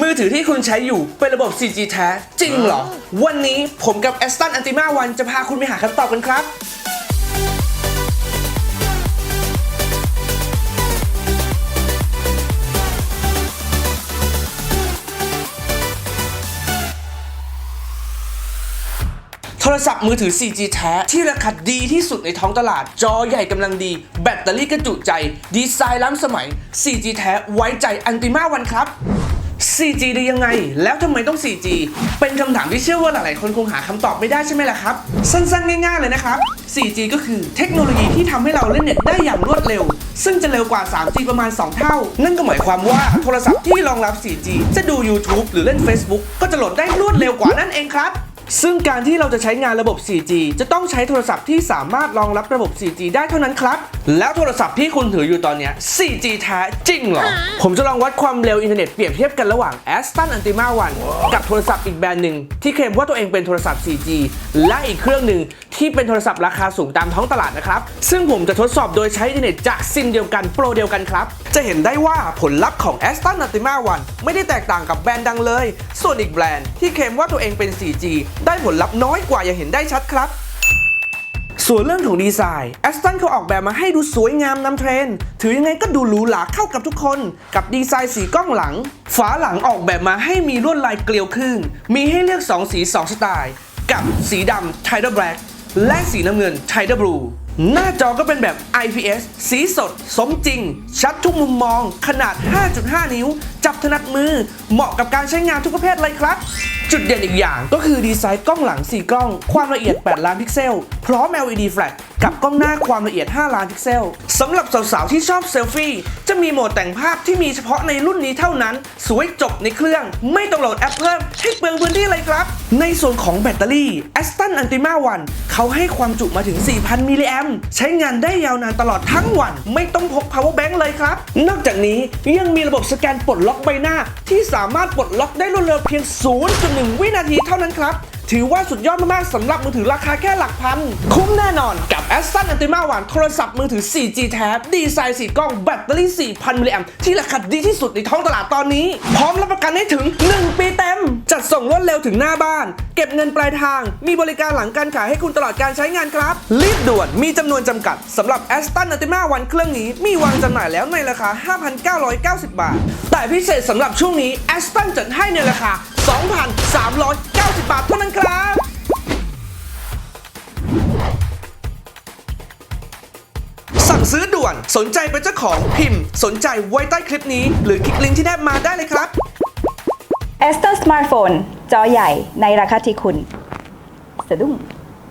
มือถือที่คุณใช้อยู่เป็นระบบ 4G แท้ จริงเหรอ วันนี้ผมกับ Aston Antima One จะพาคุณไปหาคำตอบกันครับ โทรศัพท์มือถือ 4G แท้ ที่ราคาดีที่สุดในท้องตลาด จอใหญ่กำลังดี แบตเตอรี่กระจุใจ ดีไซน์ล้ำสมัย 4G แท้ไว้ใจอันติมาวันครับ 4G ได้ยังไง แล้วทำไมต้อง 4G เป็นคำถามที่เชื่อว่าหลายๆคนคงหาคำตอบไม่ได้ใช่ไหมล่ะครับ สั้นๆ ง่ายๆ เลยนะครับ 4G ก็คือเทคโนโลยีที่ทำให้เราเล่นเน็ตได้อย่างรวดเร็ว ซึ่งจะเร็วกว่า 3G ประมาณ 2 เท่า นั่นก็หมายความว่าโทรศัพท์ที่รองรับ 4G จะดู YouTube หรือเล่น Facebook ก็จะโหลดได้รวดเร็วกว่านั่นเองครับ ซึ่งการที่เราจะใช้งานระบบ 4G จะต้องใช้โทรศัพท์ที่สามารถรองรับระบบ 4G ได้เท่านั้นครับ แล้วโทรศัพท์ที่คุณถืออยู่ตอนนี้ 4G แท้จริงเหรอ ผมจะลองวัดความเร็วอินเทอร์เน็ตเปรียบเทียบกันระหว่าง Aston Antima 1กับโทรศัพท์อีกแบรนด์หนึ่งที่เคลมว่าตัวเองเป็นโทรศัพท์ 4G และอีกเครื่องหนึ่ง ที่เป็นโทรศัพท์ราคาสูงตามท้องตลาดนะครับ ซึ่งผมจะทดสอบโดยใช้อินเทอร์เน็ตจากซิมเดียวกันโปรเดียวกันครับ จะเห็นได้ว่าผลลัพธ์ของ Aston Antima One ไม่ได้แตกต่างกับแบรนด์ดังเลย ส่วนอีกแบรนด์ที่เคลมว่าตัวเองเป็น 4G ได้ผลลัพธ์น้อยกว่าอย่างเห็นได้ชัดครับส่วนเรื่องของดีไซน์ Aston เขาออกแบบมาให้ดูสวยงามนำเทรนถือยังไงก็ดูหรูหราเข้ากับทุกคน กับดีไซน์สีกล้องหลัง ฝาหลังออกแบบมาให้มีลวดลายเกลียวขึ้นมีให้เลือก 2 สี 2 สไตล์ กับสีดำ Tiger Black แล และสีน้ำเงิน Tiger Blue หน้าจอก็เป็นแบบ IPS สีสด สมจริง ชัดทุกมุมมอง ขนาด 5.5 นิ้ว จับถนัดมือ เหมาะกับการใช้งานทุกประเภทเลยครับ จุดเด่นอีกอย่างก็คือดีไซน์กล้องหลัง 4 กล้อง ความละเอียด 8 ล้านพิกเซล พร้อม LED flash กับกล้องหน้าความละเอียด 5 ล้านพิกเซลสำหรับสาวๆที่ชอบเซลฟี่ จะมีโหมดแต่งภาพที่มีเฉพาะในรุ่นนี้เท่านั้น สวยจบในเครื่อง ไม่ต้องโหลดแอปเพิ่มให้เปลืองพื้นที่เลยครับ ในส่วนของแบตเตอรี่ Aston Antima One เขาให้ความจุมาถึง 4,000 มิลลิแอมใช้งานได้ยาวนานตลอดทั้งวัน ไม่ต้องพก power bank เลยครับ นอกจากนี้ยังมีระบบสแกนปลดล็อกใบหน้า ที่สามารถปลดล็อกได้รวดเร็วเพียง 0.1 วินาทีเท่านั้นครับ ถือว่าสุดยอดมากๆสำหรับมือถือราคาแค่หลักพัน คุ้มแน่นอนกับ Aston Antima One โทรศัพท์มือถือ 4G แท้ดีไซน์สีกล้องแบตเตอรี่ 4,000 มิลลิแอมที่ราคาดีที่สุดในท้องตลาดตอนนี้ พร้อมรับประกันให้ถึง 1 ปีเต็ม วดเร็วถึงหน้าบ้าน เก็บเงินปลายทาง มีบริการหลังการขายให้คุณตลอดการใช้งานครับ รีบด่วนมีจำนวนจำกัดสำหรับ Aston Antima One เครื่องนี้มีวางจำหน่ายแล้วในราคา 5,990 บาท แต่พิเศษสำหรับช่วงนี้ Aston จัดให้ในราคา 2,390 บาทเท่านั้นครับสั่งซื้อด่วนสนใจเป็นเจ้าของพิมพ์ สนใจไว้ใต้คลิปนี้ หรือคลิกลิงก์ที่แนบมาได้เลยครับ a s t o n Smartphone จอใหญ่ในราคาที่คุณ สะดุ้ง